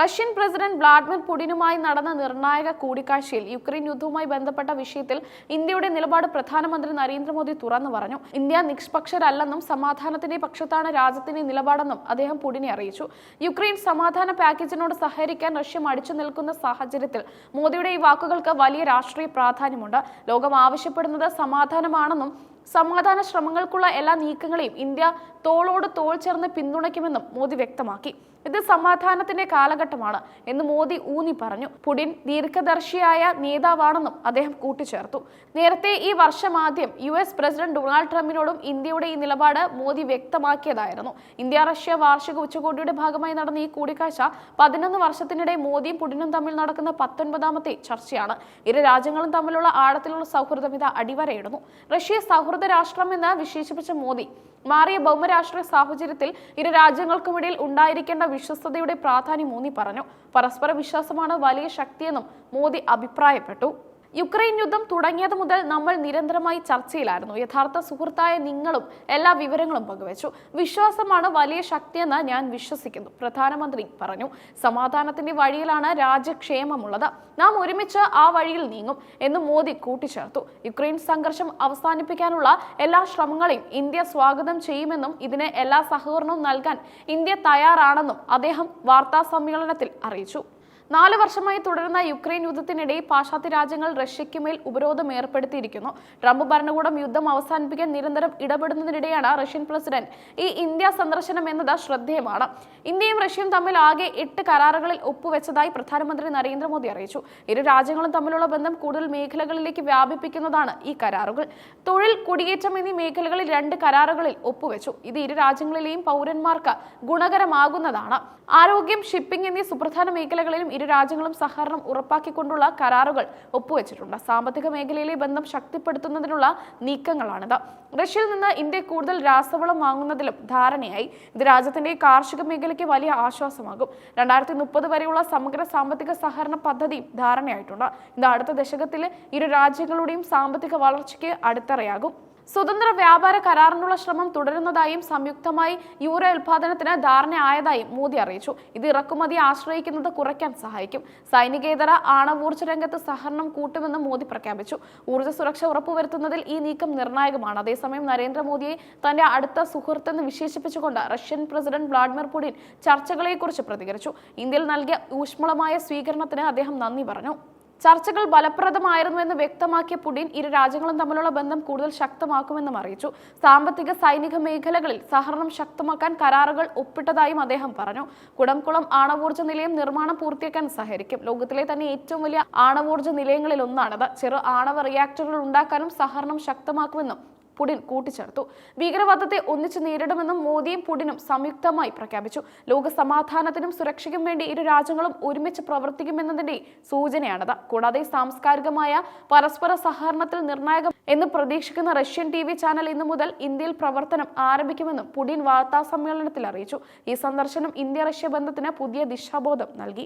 Russian president Vladimir പുടിനുമായി നടന്ന നിർണായക കൂടിക്കാഴ്ചയിൽ യുക്രൈൻ യുദ്ധവുമായി ബന്ധപ്പെട്ട വിഷയത്തിൽ ഇന്ത്യയുടെ നിലപാട് പ്രധാനമന്ത്രി നരേന്ദ്രമോദി തുറന്നു പറഞ്ഞു. ഇന്ത്യ നിഷ്പക്ഷരല്ലെന്നും സമാധാനത്തിന്റെ പക്ഷത്താണ് രാജ്യത്തിന്റെ നിലപാടെന്നും അദ്ദേഹം പുടിനെ അറിയിച്ചു. യുക്രൈൻ സമാധാന പാക്കേജിനോട് സഹകരിക്കാൻ റഷ്യ മടിച്ചു നിൽക്കുന്ന സാഹചര്യത്തിൽ മോദിയുടെ ഈ വാക്കുകൾക്ക് വലിയ രാഷ്ട്രീയ പ്രാധാന്യമുണ്ട്. ലോകം ആവശ്യപ്പെടുന്നത് സമാധാനമാണെന്നും സമാധാന ശ്രമങ്ങൾക്കുള്ള എല്ലാ നീക്കങ്ങളെയും ഇന്ത്യ തോളോട് തോൾ ചേർന്ന് പിന്തുണയ്ക്കുമെന്നും മോദി വ്യക്തമാക്കി. ഇത് സമാധാനത്തിന്റെ കാലഘട്ടമാണ് എന്ന് മോദി ഊന്നി പറഞ്ഞു. പുടിൻ ദീർഘദർശിയായ നേതാവാണെന്നും അദ്ദേഹം കൂട്ടിച്ചേർത്തു. നേരത്തെ ഈ വർഷം ആദ്യം യു എസ് പ്രസിഡന്റ് ഡൊണാൾഡ് ട്രംപിനോടും ഇന്ത്യയുടെ ഈ നിലപാട് മോദി വ്യക്തമാക്കിയതായിരുന്നു. ഇന്ത്യ റഷ്യ വാർഷിക ഉച്ചകോടിയുടെ ഭാഗമായി നടന്ന ഈ കൂടിക്കാഴ്ച പതിനൊന്ന് വർഷത്തിനിടെ മോദിയും പുടിനും തമ്മിൽ നടക്കുന്ന പത്തൊൻപതാമത്തെ ചർച്ചയാണ്. ഇരു രാജ്യങ്ങളും തമ്മിലുള്ള ആഴത്തിലുള്ള സൗഹൃദം ഇത് അടിവരയിടുന്നു. റഷ്യ സൗഹൃദ രാഷ്ട്രമെന്ന് വിശേഷിപ്പിച്ച മോദി മാറിയ ഭൗമരാഷ്ട്രീയ സാഹചര്യത്തിൽ ഇരു രാജ്യങ്ങൾക്കുമിടയിൽ ഉണ്ടായിരിക്കേണ്ട വിശ്വസ്തയുടെ പ്രാധാന്യം മോദി പറഞ്ഞു. പരസ്പര വിശ്വാസമാണ് വലിയ ശക്തിയെന്നും മോദി അഭിപ്രായപ്പെട്ടു. യുക്രൈൻ യുദ്ധം തുടങ്ങിയത് മുതൽ നമ്മൾ നിരന്തരമായി ചർച്ചയിലായിരുന്നു. യഥാർത്ഥ സുഹൃത്തായ നിങ്ങളും എല്ലാ വിവരങ്ങളും പങ്കുവച്ചു. വിശ്വാസമാണ് വലിയ ശക്തിയെന്ന് ഞാൻ വിശ്വസിക്കുന്നു. പ്രധാനമന്ത്രി പറഞ്ഞു സമാധാനത്തിന്റെ വഴിയിലാണ് രാജ്യക്ഷേമമുള്ളത്. നാം ഒരുമിച്ച് ആ വഴിയിൽ നീങ്ങും എന്ന് മോദി കൂട്ടിച്ചേർത്തു. യുക്രൈൻ സംഘർഷം അവസാനിപ്പിക്കാനുള്ള എല്ലാ ശ്രമങ്ങളെയും ഇന്ത്യ സ്വാഗതം ചെയ്യുമെന്നും ഇതിന് എല്ലാ സഹകരണവും നൽകാൻ ഇന്ത്യ തയ്യാറാണെന്നും അദ്ദേഹം വാർത്താ സമ്മേളനത്തിൽ അറിയിച്ചു. നാല് വർഷമായി തുടരുന്ന യുക്രൈൻ യുദ്ധത്തിനിടെ പാശ്ചാത്യ രാജ്യങ്ങൾ റഷ്യയ്ക്ക് മേൽ ഉപരോധം ഏർപ്പെടുത്തിയിരിക്കുന്നു. ട്രംപ് ഭരണകൂടം യുദ്ധം അവസാനിപ്പിക്കാൻ നിരന്തരം ഇടപെടുന്നതിനിടെയാണ് റഷ്യൻ പ്രസിഡന്റ് ഈ ഇന്ത്യ സന്ദർശനം എന്നത് ശ്രദ്ധേയമാണ്. ഇന്ത്യയും റഷ്യയും തമ്മിൽ ആകെ എട്ട് കരാറുകളിൽ ഒപ്പുവെച്ചതായി പ്രധാനമന്ത്രി നരേന്ദ്രമോദി അറിയിച്ചു. ഇരു രാജ്യങ്ങളും തമ്മിലുള്ള ബന്ധം കൂടുതൽ മേഖലകളിലേക്ക് വ്യാപിപ്പിക്കുന്നതാണ് ഈ കരാറുകൾ. തൊഴിൽ കുടിയേറ്റം എന്നീ മേഖലകളിൽ രണ്ട് കരാറുകളിൽ ഒപ്പുവെച്ചു. ഇത് ഇരു രാജ്യങ്ങളിലെയും പൗരന്മാർക്ക് ഗുണകരമാകുന്നതാണ്. ആരോഗ്യം ഷിപ്പിംഗ് എന്നീ സുപ്രധാന മേഖലകളിലും ഇരു രാജ്യങ്ങളും സഹകരണം ഉറപ്പാക്കിക്കൊണ്ടുള്ള കരാറുകൾ ഒപ്പുവെച്ചിട്ടുണ്ട്. സാമ്പത്തിക മേഖലയിലെ ബന്ധം ശക്തിപ്പെടുത്തുന്നതിനുള്ള നീക്കങ്ങളാണിത്. റഷ്യയിൽ നിന്ന് ഇന്ത്യ കൂടുതൽ രാസവളം വാങ്ങുന്നതിലും ധാരണയായി. ഇത് രാജ്യത്തിന്റെ കാർഷിക മേഖലയ്ക്ക് വലിയ ആശ്വാസമാകും. രണ്ടായിരത്തി മുപ്പത് വരെയുള്ള സമഗ്ര സാമ്പത്തിക സഹകരണ പദ്ധതി ധാരണയായിട്ടുണ്ട്. ഇത് അടുത്ത ദശകത്തിൽ ഇരു രാജ്യങ്ങളുടെയും സാമ്പത്തിക വളർച്ചയ്ക്ക് അടിത്തറയാകും. സ്വതന്ത്ര വ്യാപാര കരാറിനുള്ള ശ്രമം തുടരുന്നതായും സംയുക്തമായി യൂറോ ഉൽപാദനത്തിന് ധാരണയായതായും മോദി അറിയിച്ചു. ഇത് ഇറക്കുമതി ആശ്രയിക്കുന്നത് കുറയ്ക്കാൻ സഹായിക്കും. സൈനികേതര ആണവോർജ രംഗത്ത് സഹകരണം കൂട്ടുമെന്നും മോദി പ്രഖ്യാപിച്ചു. ഊർജ സുരക്ഷ ഉറപ്പുവരുത്തുന്നതിൽ ഈ നീക്കം നിർണായകമാണ്. അതേസമയം നരേന്ദ്രമോദിയെ തന്റെ അടുത്ത സുഹൃത്തെന്ന് വിശേഷിപ്പിച്ചുകൊണ്ട് റഷ്യൻ പ്രസിഡന്റ് വ്ളാഡിമിർ പുടിൻ ചർച്ചകളെക്കുറിച്ച് പ്രതികരിച്ചു. ഇന്ത്യയിൽ നൽകിയ ഊഷ്മളമായ സ്വീകരണത്തിന് അദ്ദേഹം നന്ദി പറഞ്ഞു. ചർച്ചകൾ ഫലപ്രദമായിരുന്നുവെന്ന് വ്യക്തമാക്കിയ പുടിൻ ഇരു രാജ്യങ്ങളും തമ്മിലുള്ള ബന്ധം കൂടുതൽ ശക്തമാക്കുമെന്നും അറിയിച്ചു. സാമ്പത്തിക സൈനിക മേഖലകളിൽ സഹകരണം ശക്തമാക്കാൻ കരാറുകൾ ഒപ്പിട്ടതായും അദ്ദേഹം പറഞ്ഞു. കുടംകുളം ആണവോർജ നിലയം നിർമ്മാണം പൂർത്തിയാക്കാൻ സഹകരിക്കും. ലോകത്തിലെ തന്നെ ഏറ്റവും വലിയ ആണവോർജ നിലയങ്ങളിൽ ഒന്നാണത് ചെറു ആണവ റിയാക്ടറുകൾ ഉണ്ടാക്കാനും സഹകരണം ശക്തമാക്കുമെന്നും പുടിൻ കൂട്ടിച്ചേർത്തു. ഭീകരവാദത്തെ ഒന്നിച്ചു നേരിടുമെന്നും മോദിയും പുടിനും സംയുക്തമായി പ്രഖ്യാപിച്ചു. ലോക സമാധാനത്തിനും സുരക്ഷയ്ക്കും വേണ്ടി ഇരു രാജ്യങ്ങളും ഒരുമിച്ച് പ്രവർത്തിക്കുമെന്നതിന്റെ സൂചനയാണത്. കൂടാതെ സാംസ്കാരികമായ പരസ്പര സഹകരണത്തിൽ നിർണായകം എന്ന് പ്രതീക്ഷിക്കുന്ന റഷ്യൻ ടി വി ചാനൽ ഇന്നു മുതൽ ഇന്ത്യയിൽ പ്രവർത്തനം ആരംഭിക്കുമെന്നും പുടിൻ വാർത്താ സമ്മേളനത്തിൽ അറിയിച്ചു. ഈ സന്ദർശനം ഇന്ത്യ റഷ്യ ബന്ധത്തിന് പുതിയ ദിശാബോധം നൽകി.